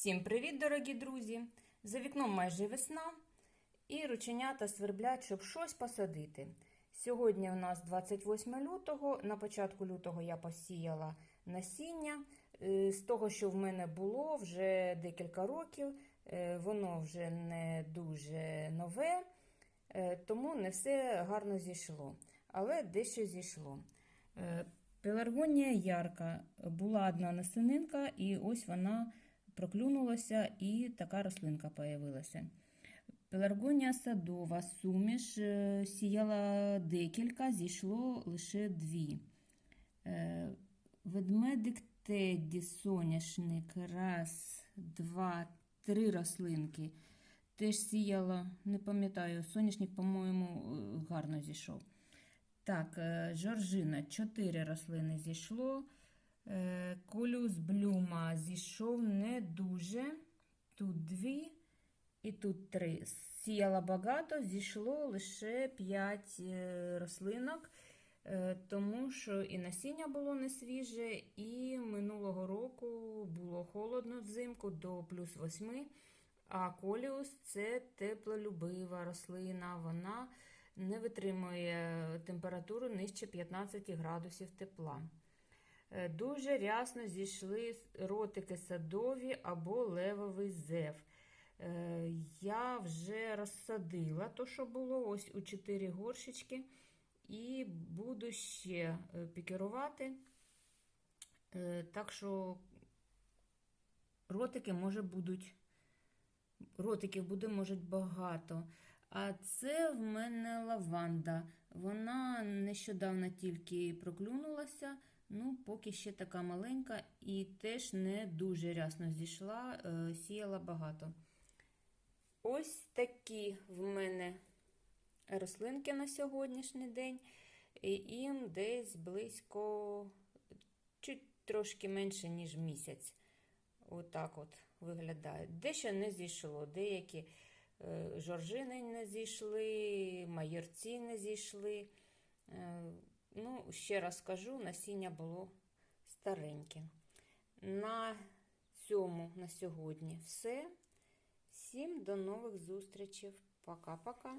Всім привіт, дорогі друзі! За вікном майже весна, і рученята сверблять, щоб щось посадити. Сьогодні у нас 28 лютого. На початку лютого я посіяла насіння. Е, З того, що в мене було вже декілька років, е, воно вже не дуже нове, е, тому не все гарно зійшло. Але дещо зійшло. Пеларгонія ярка. Була одна насининка, і ось вона проклюнулася, і така рослинка появилася. Пеларгонія садова суміш е, сіяла декілька, зійшло лише дві. Е, Ведмедик Тедді, соняшник, раз, два, три рослинки. Теж сіяла, не пам'ятаю, соняшник, по-моєму, е, гарно зійшов. Так, Жоржина, чотири рослини зійшло. Е, Колюс блюма зійшов не дуже. Тут дві і тут три. Сіяла багато, зійшло лише п'ять е, рослинок, е, тому що і насіння було не свіже, і минулого року було холодно взимку до плюс восьми. А коліус це теплолюбива рослина. Вона не витримує температуру нижче 15 градусів тепла. Е, Дуже рясно зійшли ротики садові або левовий зев. Е, Я вже розсадила то, що було, ось у 4 горщички, і буду ще е, пікерувати. Так що ротики може будуть, ротиків буде може багато. А це в мене лаванда. Вона нещодавно тільки проклюнулася, ну, поки ще така маленька і теж не дуже рясно зійшла, е, сіяла багато. Ось такі в мене рослинки на сьогоднішній день. І їм десь близько, чуть трошки менше, ніж місяць. Отак от виглядають. Дещо не зійшло. Деякі е, жоржини не зійшли, майорці не зійшли. Ну, ще раз скажу, насіння було стареньке. На цьому на сьогодні все. Всім до нових зустрічей. Пока-пока.